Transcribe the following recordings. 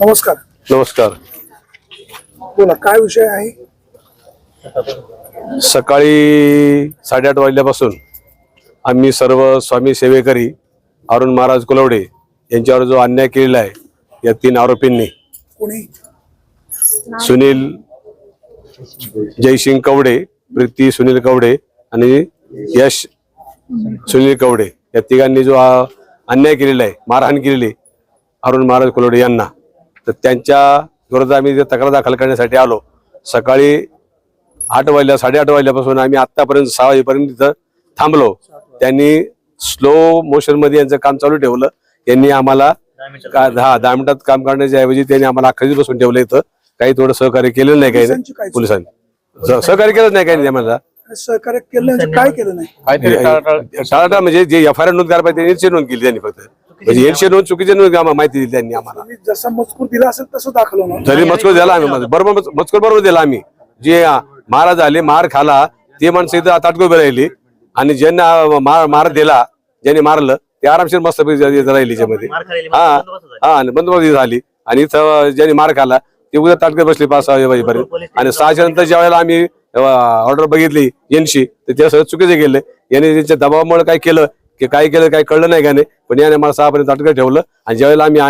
नमस्कार. नमस्कार. बोला काय विषय आहे? सकाळी साडेआठ वाजल्यापासून आम्ही सर्व स्वामी सेवेकरी अरुण महाराज कुलवडे यांच्यावर जो अन्याय केलेला आहे या तीन आरोपींनी कोणी? सुनील जयसिंग कवडे प्रीती सुनील कवडे आणि यश सुनील कवडे या तिघांनी जो अन्याय केलेला आहे मारहाण केलेली अरुण महाराज कुलवडे यांना. तर त्यांच्या विरोधात आम्ही इथे तक्रार दाखल करण्यासाठी आलो. सकाळी आठ वाजल्या साडेआठ वाजल्यापासून आम्ही आतापर्यंत सहा वाजेपर्यंत तिथं थांबलो. त्यांनी स्लो मोशनमध्ये यांचं काम चालू ठेवलं. यांनी आम्हाला का- दहा मिनिटात काम करण्याच्या ऐवजी त्यांनी आम्हाला अख्खा बसून ठेवलं इथं. काही थोडं सहकार्य केलेलं नाही काही? पोलिसांनी. सहकार्य केलं नाही काही आम्हाला. सहकार्य केलं काय केलं नाही? टाळाटाळ म्हणजे जे एफ आय आर नोंद करायला पाहिजे त्यांनी नोंद केली त्यांनी फक्त. म्हणजे एनसी नोंद चुकीची नोंद आम्हाला माहिती दिली त्यांनी आम्हाला. जसा मजकूर दिला असेल तसं दाखल होणार तरी मजकूर दिला आम्ही बरोबर मज- मजकूर बरोबर दिला आम्ही. जे महाराज आले मार खाला ते माणसं इथं ताटक उभे राहिली. आणि ज्यांना मार मार दिला ज्यांनी मारलं ते आरामशीर मस्त राहिली त्याच्यामध्ये हा हा आणि बंदोबस्त झाली. आणि इथं ज्यांनी मार खाला ते उद्या ताटकत बसले पाच सहा वाजेपर्यंत. आणि सहाच्या नंतर ज्या वेळेला आम्ही ऑर्डर बघितली यांची तर ते सगळं चुकीचे गेले यांनी त्यांच्या दबावामुळे काय केलं की काय केलं काय कळलं नाही का नाही? पण याने मला सहापर्यंत ताटकत ठेवलं आणि ज्यावेळेला आम्ही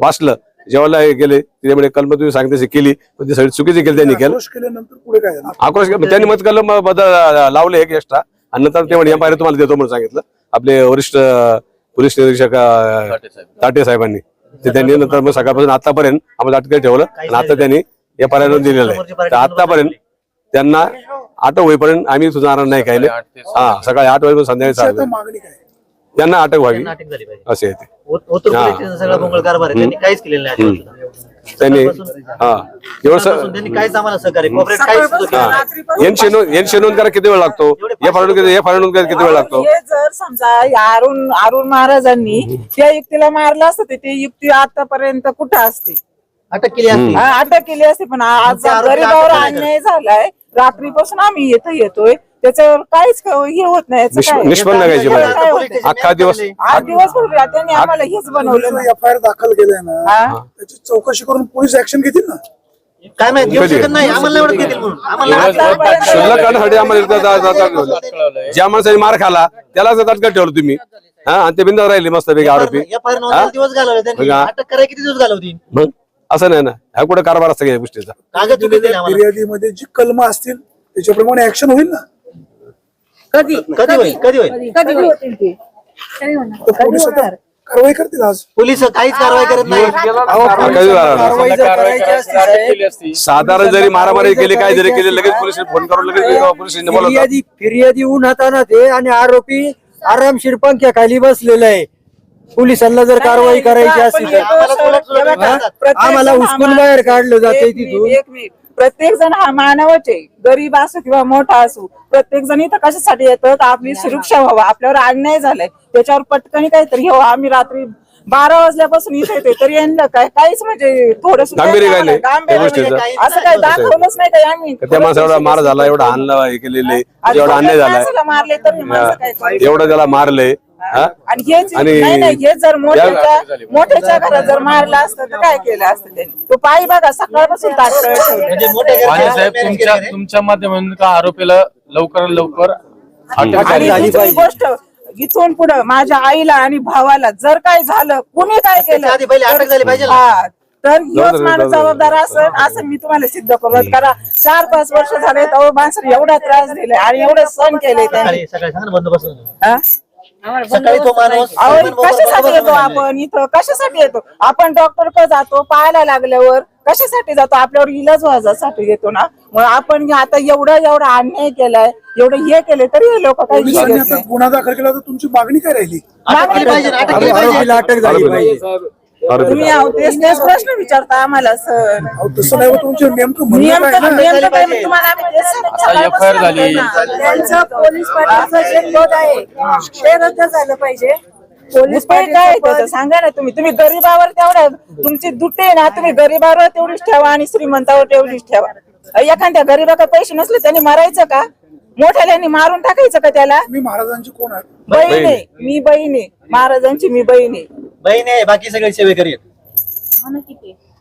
वाचलं जेव्हा हे गेले त्यामुळे कल्म तुम्ही सांगते केली पण ती सगळी चुकीची केली त्यांनी केलं. आक्रोश केल्यानंतर पुढे काय आक्रोश केला. त्यांनी मत कलम बदल लावले एक एक्स्ट्रा आणि नंतर ते म्हणे एम तुम्हाला देतो म्हणून सांगितलं. आपले वरिष्ठ पोलीस निरीक्षक ताटे साहेबांनी. ते त्यांनी नंतर मग सकाळपासून आतापर्यंत आम्हाला अटक ठेवलं. आणि आता त्यांनी आय आर दिलेलं आहे. तर आतापर्यंत त्यांना अटक होईपर्यंत आम्ही सुधारणार नाही काही हा सकाळी आठ वाजेपर्यंत संध्याकाळी त्यांना अटक व्हावी. नाटक झाली पाहिजे. असे आहे ते ओत- ओतूर हा. पोलीस स्टेशन सगळा मंगळ कारभार आहे. त्यांनी काहीच केलेलं नाही. त्यांनी हा. एवढं आजपासून त्यांनी काहीच आम्हाला सहकार्य कॉपरेट काहीच सुद्धा केलं नाही. हा यांची नोंद यांची नोंद करायला किती वेळ लागतो? नोंद एफ आर नोंद करायला किती वेळ लागतो? हे जर समजा या अरुण अरुण महाराजांनी त्या युक्तीला मारलं असतं तर ती युक्ती आतापर्यंत कुठं असते? अटक केली असती. हा, अटक केली असते पण आज गरीबावर नाही अन्याय झालाय. रात्रीपासून आम्ही इथं येतोय. त्याच्यावर काहीच हे होत नाही याचं निष्प- काय? निष्पन्न करायची होतंय? अख्खा दिवस आठ दिवस त्यांनी आम्हाला हेच बनवलं ना. एफ आय आर दाखल केलाय ना हा? त्याची चौकशी करून पोलीस ऍक्शन घेतील ना काय माहिती येऊ कधी? शकत नाही आम्हाला नाही वाटत घेतील म्हणून आम्हाला नाही शुल्लक इथं ठेवलं. ज्या माणसाने मार खाला त्याला ताटकत ठेवलं तुम्ही हा आणि ते बिंदा राहिले मस्त पैकी आरोपी FIR नोंदवायला दिवस घालवले त्यांनी बघा. अटक करायला किती दिवस घालवतील मग असं नाही ना ह्या कुठे कारभार असतं का या गोष्टीचा कागद चुकीचे दिले आम्हाला फिर्यादीमध्ये जी कलम असतील त्याच्याप्रमाणे ऍक्शन होईल ना कधी? कधी होईल? कधी होईल? कधी होतील ते? कधी होणार तर पोलीस आता कारवाई करतील आज. पोलीस काहीच कारवाई करत नाही. हा, कधी झाला ना? कारवाई जर करायची असती साहेब, साधारण जरी मारामारी केली काय जरी केली लगेच पोलीस फोन करून लगेच पोलीस बोलवतात फिर्यादी फिर्यादी उन्हात आणत आहे आणि आरोपी आरामशीर पंख्या खाली बसलेला आहे. पोलिसांना जर कारवाई करायची असती तर. आम्हाला आम्हा- बाहेर काढलं जाते तिथून. एक मिनिट. प्रत्येक जण हा मानवच आहे. गरीब असो किंवा मोठा असो प्रत्येक जण इथं कशासाठी येतं? तर आपली सुरक्षा व्हावा. आपल्यावर अन्याय झालाय. त्याच्यावर पटकन काहीतरी हो आम्ही रात्री बारा वाजल्यापासून इथे येतोय. तरी यांना काय काहीच म्हणजे थोडस गांभीर्य काय नाही. त्या गोष्टीचं. असं काही दाखवलंच नाही काही आम्ही. त्या माणसाला एवढा मार झाला एवढा हे केलेले. एवढा अन्याय झालाय. मारले तर हे माणसं काय एवढं त्याला मारलंय हा? आणि हेच आणि- नाही नाही हे जर मोठ्याच्या मोठ्याच्या घरात जर मारलं असतं तर काय केलं असतं त्यांनी तो पायी बघा सकाळपासून ताटकळत म्हणजे ठेवलं. साहेब तुमच्या. तुमच्या माध्यमातून का आरोपीला लवकरात लवकर अटक आणि झाली झाली दुसरी पाहिजे. गोष्ट इथून पुढे माझ्या आईला आणि भावाला जर काय झालं कुणी काय केलं त्याच्या आधी पहिले अटक झाली पाहिजे ना. हा तर दे, माणूस. जबाबदार असेल असं मी तुम्हाला सिद्ध करून करा चार पाच वर्ष झाले तर माणसाने एवढा त्रास दिलाय आणि एवढे सण केले त्यांनी सकाळी सकाळी सांगा ना बंदोबस्त हा? सकाळी तो माणूस अहो, आपण कशासाठी येतो आपण इथं? कशासाठी येतो? आपण डॉक्टरकडे जातो पाहायला लागल्यावर कशासाठी जातो? आपल्यावर इलाज व्हायसाठी येतो ना? मग आपण आता एवढा एवढा अन्याय केलाय एवढं हे केले तरी हे लोक काही पोलिसांनी घेत आता नाही. गुन्हा दाखल केला तर तुमची मागणी काय राहिली? अटक केली पाहिजे ना, अटक केली पाहिजे. आरोपीला अटक झाली पाहिजे. तुम्ही आहो, तेच तेच प्रश्न विचारता आम्हाला सर. अहो, तसं नाही हो, तुमचं नेमकं म्हणणं काय? नेमकं ना नेमकं काय मी तुम्हाला आम्ही तेच आता FIR झाली. त्यांचं पोलीस पाटलाचं जे पद आहे ते रद्द झालं पाहिजे. पोलीस उपाय काय आहे पाटील त्याचं? सांगा ना तुम्ही. तुम्ही गरीबावर तेवढ्या तुमची आहे ना तुम्ही गरीबावर तेवढीच ठेवा आणि श्रीमंतावर तेवढीच ठेवा. एखाद्या गरीबाकडे पैसे नसले त्यांनी मारायचं का? मोठ्याल्यांनी मारून टाकायचं का त्याला? मी महाराजांची कोण आहे. बहीण आहे. मी बहीण आहे. महाराजांची मी बहीण आहे. बहीण आहे बाकी सगळे सेवेकरी आहेत.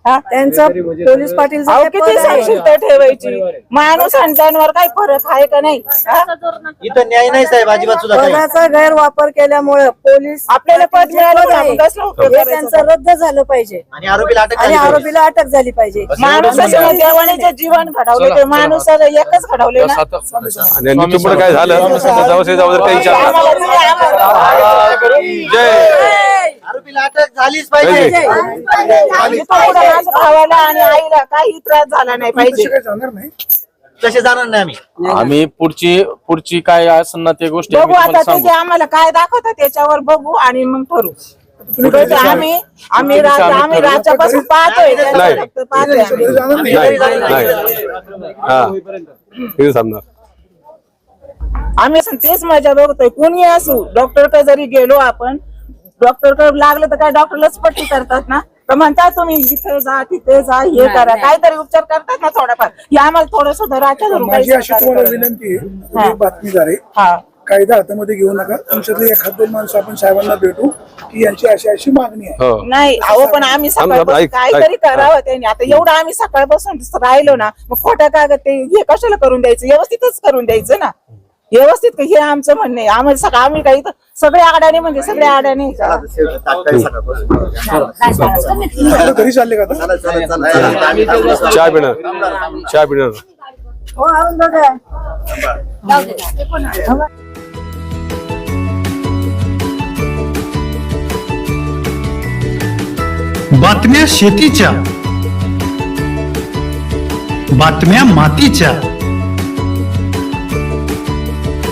हा? त्यांचं पोलीस पाटील अहो किती साक्षरता ठेवायची? माणूस आणि जनावर काही फरक आहे का नाही? हा? इथं न्याय नाही साहेब अजिबात सुद्धा काही. पदाचा गैरवापर केल्यामुळे पोलीस आपल्याला पद मिळालं पद तर आपण आहे, कसलं उपयोग हे करायचं? त्यांचं रद्द झालं पाहिजे. आणि आरोपीला अटक आणि झाली पाहिजे. आरोपीला अटक झाली पाहिजे. माणूस असं देवाने जे जीवन घडवले ते माणूस एकच घडवले ना? आणि काय झालं? जाऊ जाऊ काही विचार करा. आम्हाला तुम्ही आम्हाला- जय! आरोपीला अटक झालीच पाहिजे. आणि भावाला आईला काही त्रास झाला नाही पाहिजे. काही जाणार नाही. तसे जाणार नाही आम्ही. आम्ही पुढची पुढची काय असेल ना ते गोष्टी बघू आम्ही आता तुम्हाला ते सांगू. जे आम्हाला काय दाखवतात त्याच्यावर बघू आणि मग ठरू बघू, आम्ही आम्ही आम्ही. राजापासून पाहतोय. नाही. त्याचं फक्त पाहतोय आम्ही. नाही. नाही. हा. किती असं तेच मजा बघतोय. कोणी असू डॉक्टर जरी गेलो आपण डॉक्टरकडे लागलं तर काय डॉक्टरलाच पट्टी करतात ना? तर म्हणतात तुम्ही इथे जा तिथे जा हे करा. काहीतरी उपचार करतात ना थोडाफार. हे आम्हाला थोडं सुद्धा राजा धरून माझी काही अशी तुम्हाला. विनंती आहे तुम्ही बातमीदार आहे. हा. कायदा हातामध्ये घेऊ नका. तुमच्यातले एखाद दोन माणसं आपण साहेबांना भेटू की यांची अशी अशी मागणी आहे. हो. नाही अहो पण आम्ही थांब, सकाळपासून ऐक, काहीतरी. करावं त्यांनी. आता एवढं आम्ही सकाळपासून राहिलो ना मग खोट्या कागद ते हे कशाला करून द्यायचं? व्यवस्थितच करून द्यायचं ना. व्यवस्थित हे आमचं म्हणणं आहे. आम्हाला सगळं आम्ही काही तर सगळे आडाने म्हणजे सगळे आडाने घरी चालले का आता. आम्ही. चहा पिणार. चहा पिणार. हो बघा बातम्या शेतीच्या. बातम्या मातीच्या.